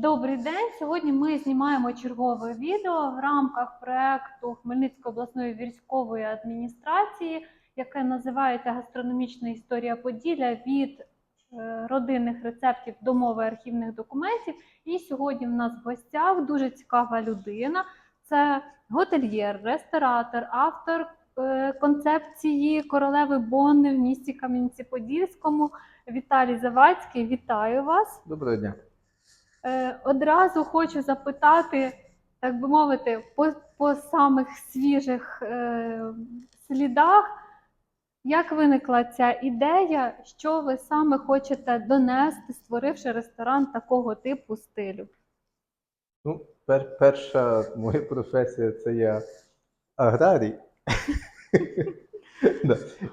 Добрий день. Сьогодні ми знімаємо чергове відео в рамках проекту Хмельницької обласної військової адміністрації, яке називається Гастрономічна історія Поділля від е, родинних рецептів до мови архівних документів. І сьогодні в нас в гостях дуже цікава людина. Це готельєр, ресторатор, автор е, концепції королеви Бонни в місті Кам'янці-Подільському. Віталій Завадський. Вітаю вас. Доброго дня. Е, Одразу хочу запитати, так би мовити, по, по самих свіжих е, слідах, як виникла ця ідея, що ви саме хочете донести, створивши ресторан такого типу стилю? Ну, пер, перша моя професія це я аграрій.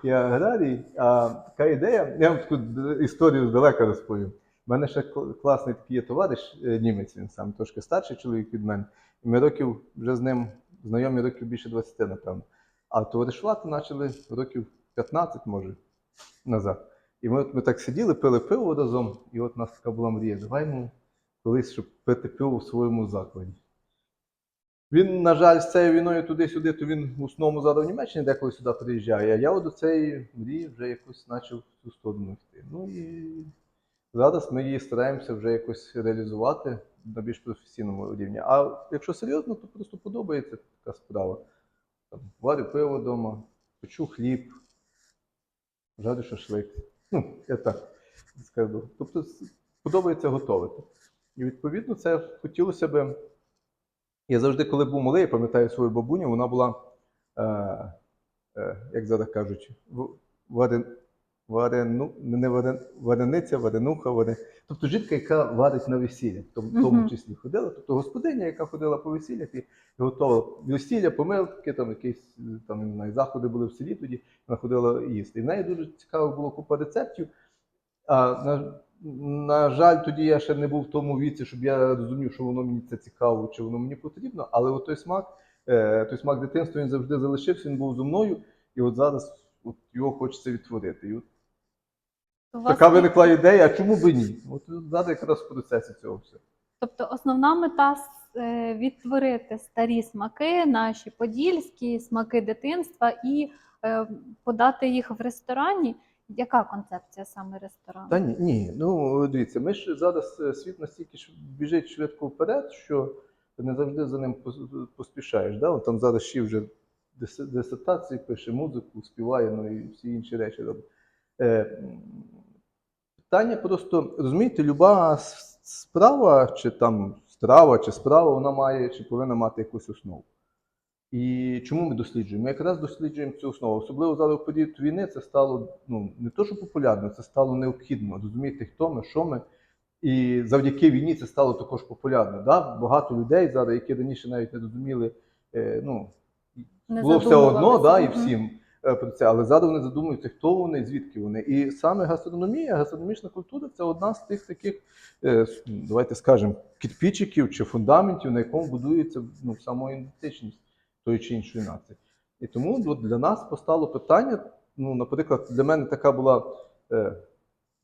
Я аграрій, а така ідея, я вам таку історію здалека розповім. У мене ще класний такий є товариш е, німець, він сам трошки старший чоловік від мене. І ми років вже з ним знайомі років більше 20, напевно. А товаришувати почали років 15, може, назад. І ми, от, ми так сиділи, пили пиво разом, і от у нас така була мрія. Давай ну, колись, щоб пити пиво в своєму закладі. Він, на жаль, з цією війною туди-сюди, то він в основному зараз в Німеччині деколи сюди приїжджає, а я от до цієї мрії вже якось почав цю сторону йти. Ну і зараз ми її стараємося вже якось реалізувати на більш професійному рівні. А якщо серйозно, то просто подобається така справа. Там, варю пиво вдома, печу хліб, жарю шашлик. Ну, я так скажу. Тобто подобається готувати. І відповідно це хотілося би. Я завжди, коли був малий, я пам'ятаю свою бабуню, вона була, е, е, як зараз кажуть, варен, варену, не варен, варениця, варенуха, варен... тобто жінка, яка варить на весілля, в тому, в тому числі ходила, тобто господиня, яка ходила по весіллях і готувала весілля, помилки, там якісь там, не заходи були в селі тоді, вона ходила їсти. І в неї дуже цікаво було купа рецептів. А, на, на жаль, тоді я ще не був в тому віці, щоб я розумів, що воно мені це цікаво, чи воно мені потрібно. Але от той смак, е, той смак дитинства він завжди залишився, він був зі мною, і от зараз от його хочеться відтворити. І от така виникла ідея, а чому би ні? От зараз якраз в процесі цього всього. Тобто основна мета е, відтворити старі смаки, наші подільські смаки дитинства і е, подати їх в ресторані. Яка концепція саме ресторану? Та ні, ні. Ну дивіться, ми ж зараз е, світ настільки ж біжить швидко вперед, що ти не завжди за ним поспішаєш. Да? От там зараз ще вже дис- дисертації пише музику, співає, ну і всі інші речі робить. Е, питання просто, розумієте, люба справа, чи там страва, чи справа, вона має чи повинна мати якусь основу. І чому ми досліджуємо? Ми якраз досліджуємо цю основу. Особливо зараз в період війни це стало ну не то, що популярно, це стало необхідно. Розуміти, хто ми, що ми. І завдяки війні це стало також популярно. Да? Багато людей зараз, які раніше навіть не розуміли, е, ну Не було все одно, да, і всім про це, але зараз вони задумуються, хто вони, звідки вони. І саме гастрономія, гастрономічна культура це одна з тих таких, е, давайте скажемо, кітпічиків чи фундаментів, на якому будується ну, самоідентичність тої чи іншої нації. І тому от для нас постало питання. Ну, наприклад, для мене така була.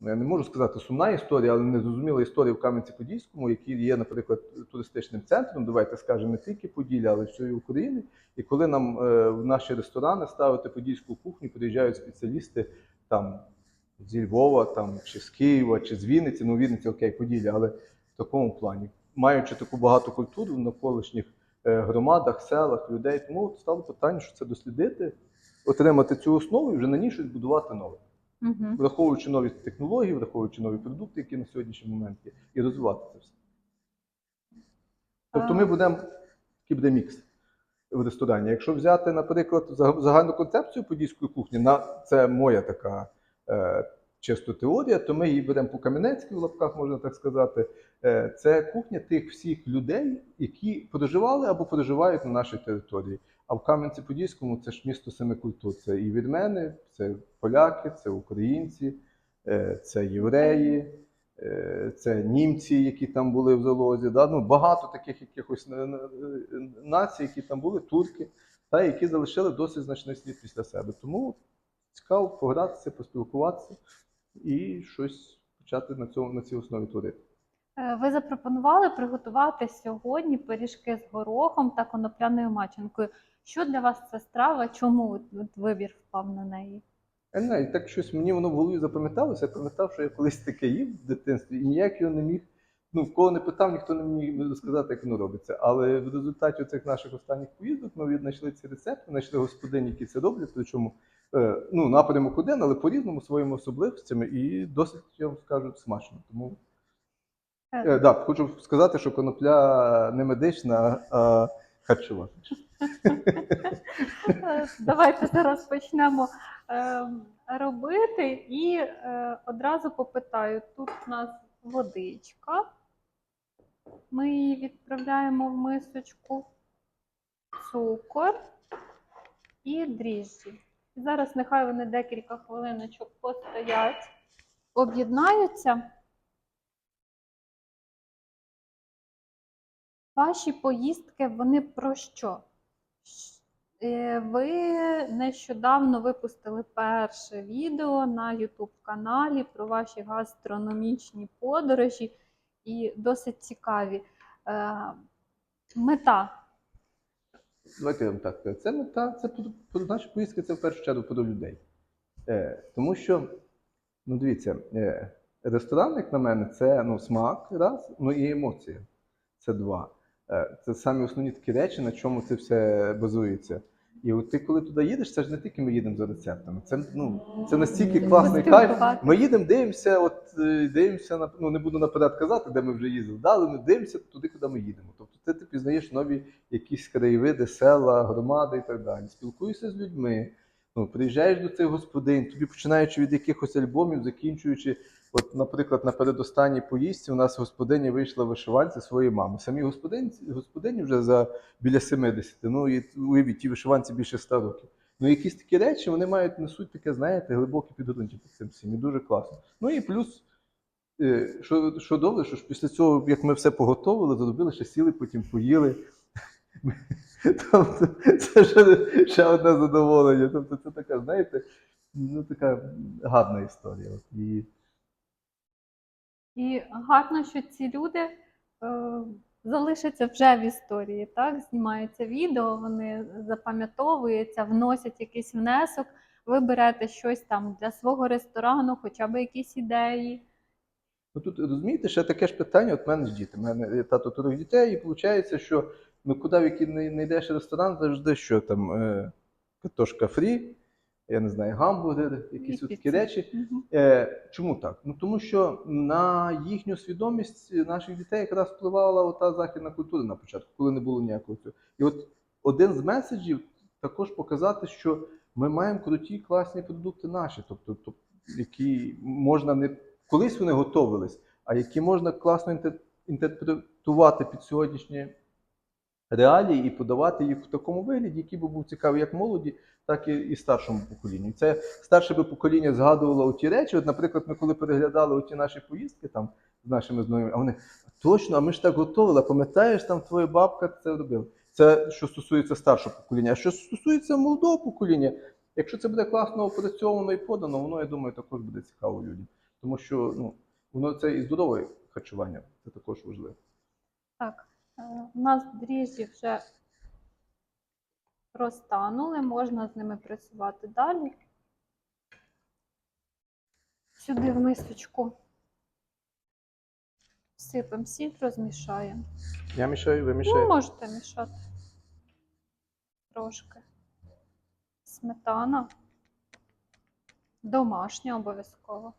Ну, я не можу сказати сумна історія, але незрозуміла історія в Кам'янці-Подільському, який є, наприклад, туристичним центром, давайте скажемо, не тільки Поділля, але й всієї України. І коли нам е, в наші ресторани ставити подільську кухню, приїжджають спеціалісти там зі Львова, там, чи з Києва, чи з Вінниці, ну Вінниця окей, Поділля, але в такому плані, маючи таку багату культуру в навколишніх е, громадах, селах, людей, тому стало питання, що це дослідити, отримати цю основу і вже на ній щось будувати нове Мгм. враховуючи нові технології, враховуючи нові продукти, які на сьогоднішній момент є, і розвивати це все. Тобто ми будемо такий буде мікс в ресторані. Якщо взяти, наприклад, загальну концепцію подільської кухні, на це моя така е, чисто теорія, то ми її беремо по кам'янецькій в лапках, можна так сказати. Е, це кухня тих всіх людей, які проживали або проживають на нашій території. А в Кам'янці-Подільському це ж місто семи культур. Це і вірмени, це поляки, це українці, е, це євреї, е, це німці, які там були в залозі. Да? Ну, багато таких якихось на- на- націй, які там були, турки, та які залишили досить значний слід після себе. Тому цікаво погратися, поспілкуватися і щось почати на цьому на цій основі творити. Е, Ви запропонували приготувати сьогодні пиріжки з горохом та конопляною маченкою. Що для вас це страва? Чому от- вибір впав на неї? Я не знаю, так щось мені воно в голові запам'яталося. Я пам'ятав, що я колись таке їв в дитинстві, і ніяк його не міг. Ну, в кого не питав, ніхто не міг сказати, як воно робиться. Але в результаті цих наших останніх поїздок ми знайшли ці рецепти, знайшли господині, які це роблять, причому е, ну, напрямок один, але по-різному своїми особливостями, і досить, я вам скажу, смачно. Тому Е, е, да, хочу сказати, що конопля не медична, а харчова. Давайте зараз почнемо е, робити і е, одразу попитаю. Тут у нас водичка. Ми її відправляємо в мисочку, цукор і дріжджі. І Зараз нехай вони декілька хвилиночок постоять, об'єднаються. Ваші поїздки вони про що? Е, Ви нещодавно випустили перше відео на YouTube каналі про ваші гастрономічні подорожі і досить цікаві. Е, Мета. Давайте я вам так. Це мета, це наші поїздки, це в першу чергу про людей. Е, тому що, ну дивіться, е, ресторан, як на мене, це ну, смак, раз, ну і емоція. Це два. Це самі основні такі речі, на чому це все базується. І от ти, коли туди їдеш, це ж не тільки ми їдемо за рецептами. Це, ну, це настільки класний кайф. Ми їдемо, дивимося, от е, дивимося на ну не буду наперед казати, де ми вже їздили, да, але ми дивимося туди, куди ми їдемо. Тобто ти, ти пізнаєш нові якісь краєвиди, села, громади і так далі. Спілкуєшся з людьми. Ну, приїжджаєш до цих господинь, тобі починаючи від якихось альбомів, закінчуючи, от, наприклад, на передостанній поїздці у нас господиня вийшла вишиванці своєї мами. Самі господині, господині вже за біля 70, ну і уявіть, ті вишиванці більше 100 років. Ну, якісь такі речі вони мають несуть таке, знаєте, глибоке підґрунтя під цим всім. І дуже класно. Ну і плюс, е, що, що добре, що ж після цього, як ми все поготовили, зробили, ще сіли, потім поїли. Тобто, це ще, ще одне задоволення. Тобто, це така, знаєте, ну така гарна історія. І, І гарно, що ці люди е, залишаться вже в історії. Так? Знімаються відео, вони запам'ятовуються, вносять якийсь внесок. Ви берете щось там для свого ресторану, хоча б якісь ідеї. Ну тут розумієте, ще таке ж питання. От мене ж діти. У мене тато трьох дітей, і виходить, що ну куди в який не йдеш ресторан, завжди що там е, картошка фрі, я не знаю, гамбургер, якісь такі речі. Е, чому так? Ну тому що на їхню свідомість наших дітей якраз впливала ота західна культура на початку, коли не було ніякого цього. І от один з меседжів також показати, що ми маємо круті класні продукти наші, тобто, тобто які можна не колись вони готовились, а які можна класно інтер- інтерпретувати під сьогоднішні реалії і подавати їх в такому вигляді, який би був цікавий як молоді, так і, і старшому поколінню. Це старше би покоління згадувало ті речі. От, наприклад, ми коли переглядали ті наші поїздки там з нашими знайомими, а вони точно, а ми ж так готували, пам'ятаєш, там твоя бабка це робила. Це що стосується старшого покоління. А що стосується молодого покоління, якщо це буде класно опрацьовано і подано, воно, я думаю, також буде цікаво людям. Тому що ну, воно це і здорове харчування, це також важливо. Так, е, у нас дріжджі вже розтанули, можна з ними працювати далі. Сюди в мисочку всипемо сіль, розмішаємо. Я мішаю, ви Ну, мішаєте. можете мішати трошки. Сметана. Домашня обов'язково.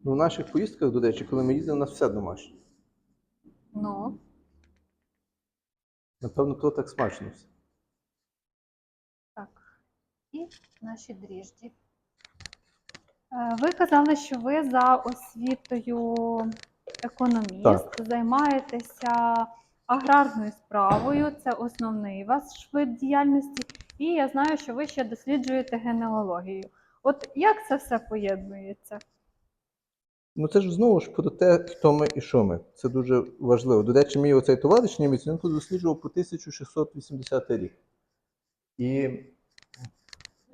Ну, в наших поїздках, до речі, коли ми їздили, у нас все домашнє. Ну, Напевно, то так смачно все. так. І наші дріжджі. Е, Ви казали, що ви за освітою економіст, Так. займаєтеся аграрною справою, це основний ваш вид діяльності. І я знаю, що ви ще досліджуєте генеалогію. От як це все поєднується? Ну це ж знову ж про те, хто ми і що ми. Це дуже важливо. До речі, мій оцей товариш німець, він тут досліджував по 1680 рік. І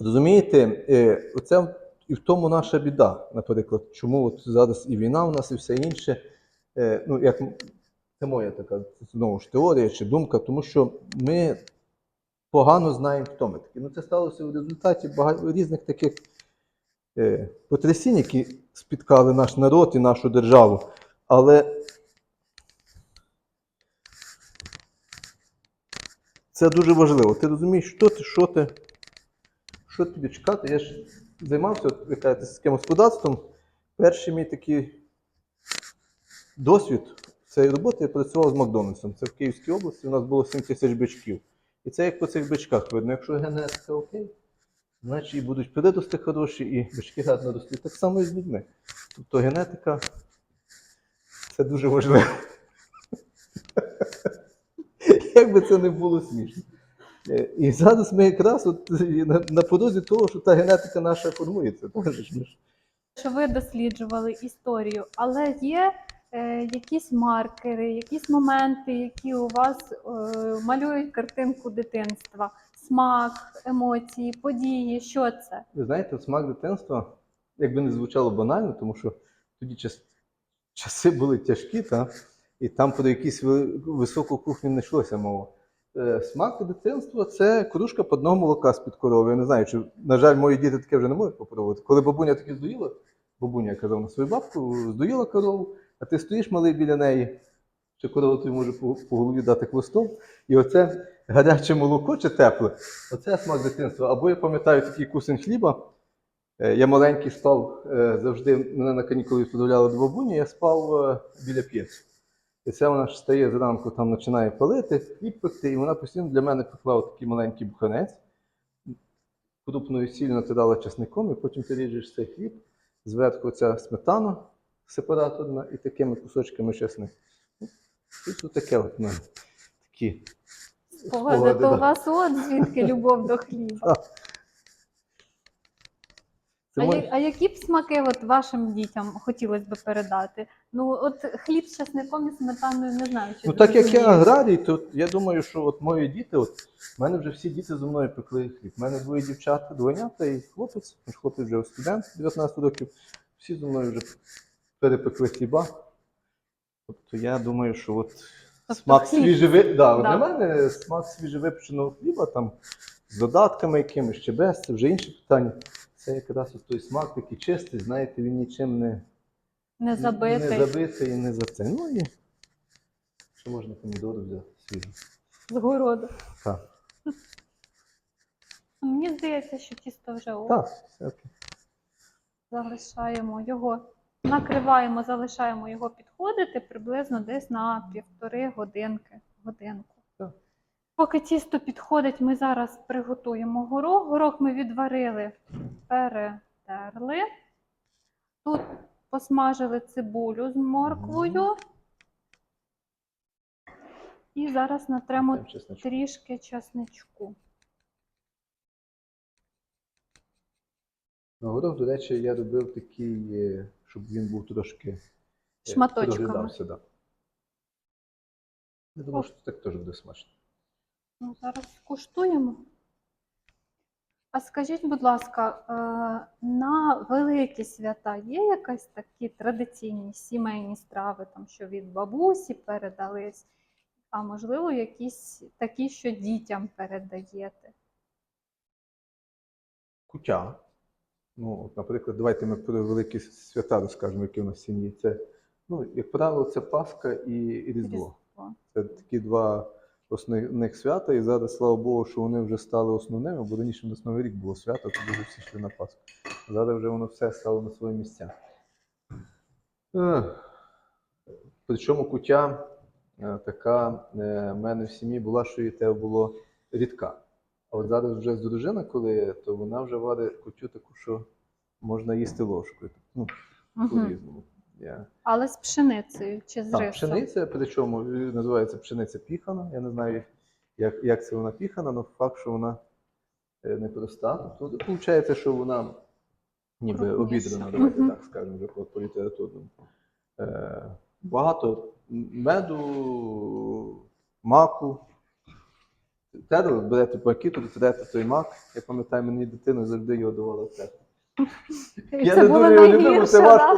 розумієте, е, оце і в тому наша біда, наприклад, чому от зараз і війна у нас, і все інше. Е, ну, як це моя така знову ж теорія чи думка, тому що ми погано знаємо, хто ми такі. Ну, це сталося в результаті багато різних таких потрясінь, які спіткали наш народ і нашу державу. Але це дуже важливо. Ти розумієш, що ти, що ти, що тобі чекати. Я ж займався, ви кажете, сільським господарством. Перший мій такий досвід цієї роботи я працював з Макдональдсом. Це в Київській області. У нас було 7 тисяч бичків. І це як по цих бичках видно. Якщо генетика окей, значить і будуть прирости хороші, і бички гарно ростуть. Так само і з людьми. Тобто генетика це дуже важливо. Як би це не було смішно. Е, І зараз ми якраз от на, порозі того, що та генетика наша формується. Що ви досліджували історію, але є е, якісь маркери, якісь моменти, які у вас е, малюють картинку дитинства, смак, емоції, події. Що це? Ви знаєте, смак дитинства, якби не звучало банально, тому що тоді час, часи були тяжкі, та, і там про якусь ви- високу кухню не йшлося мова. Е, Смак дитинства це кружка подного молока з-під корови. Я не знаю, чи, на жаль, мої діти таке вже не можуть попробувати. Коли бабуня таки здоїла, бабуня казав на свою бабку, здоїла корову, а ти стоїш малий біля неї, чи корова тобі може по, по голові дати хвостом, і оце гаряче молоко чи тепле, оце смак дитинства. Або я пам'ятаю такий кусень хліба. Е, Я маленький спав е, завжди, мене на канікули відправляли до бабуні, я спав е, біля п'єцу. І це вона ж стає зранку, там починає палити, хліб пекти, і вона постійно для мене пекла такий маленький буханець. Крупною сіль натирала часником, і потім ти ріжеш цей хліб, зверху ця сметана сепараторна і такими кусочками чесник. Ну, Ось таке от мене. Такі. Спогади, то у вас от звідки любов до хліба. А, я- а які б смаки от вашим дітям хотілося б передати? Ну, от хліб з часником і сметаною не знаю. Чи Ну, так як я аграрій, то я думаю, що от мої діти, от в мене вже всі діти зі мною пекли хліб. У мене двоє дівчат, двойнята і хлопець, наш хлопець вже студент 19 років, всі зі мною вже перепекли хліба. Тобто я думаю, що от смак свіжеви... да, Да. для мене смак свіжевипеченого хліба там з додатками якимись чи без, це вже інше питання. Це якраз той смак такий чистий, знаєте, він нічим не, Не забитий. не забитий і не за це. Ну і що можна помідори взяти свіжі. з городу. Так, Мені здається, що тісто вже о, так, все окей. залишаємо його, накриваємо, залишаємо його підходити приблизно десь на півтори годинки, годинку. Поки тісто підходить, ми зараз приготуємо горох. Горох ми відварили, перетерли. Тут посмажили цибулю з морквою. І зараз натремо трішки часничку. На горох, до речі, я робив такий, е, щоб він був трошки е, Шматочками. да. Я думаю, що так теж буде смачно. Ну, зараз скуштуємо. А скажіть, будь ласка, е, на великі свята є якась такі традиційні сімейні страви, там, що від бабусі передались, а можливо, якісь такі, що дітям передаєте? Кутя. Ну, от, наприклад, давайте ми про великі свята розкажемо, які у нас в сім'ї. Це, ну, як правило, це Пасха і, Різдво. Це такі два основних свята, і зараз, слава Богу, що вони вже стали основними, бо раніше у нас Новий рік було свято, тоді вже всі йшли на Пасху. Зараз вже воно все стало на свої місця. Причому куття е, така е, в мене в сім'ї була, що і те було рідка. А от зараз вже з дружина, коли, то вона вже варить кутю таку, що можна їсти ложкою. Ну, по-різному. Я... Але з пшеницею чи з Так, рисом? пшениця, причому е, називається пшениця піхана. Я не знаю, як, як це вона піхана, але факт, що вона е, непроста. Тобто, виходить, що вона ніби обідрана, давайте так скажемо, вже по, по літературному. Е, багато меду, маку. Терли, берете пакету, трете той мак. Я пам'ятаю, мені дитину, завжди його давала це. Я не дуже його любив, це важко,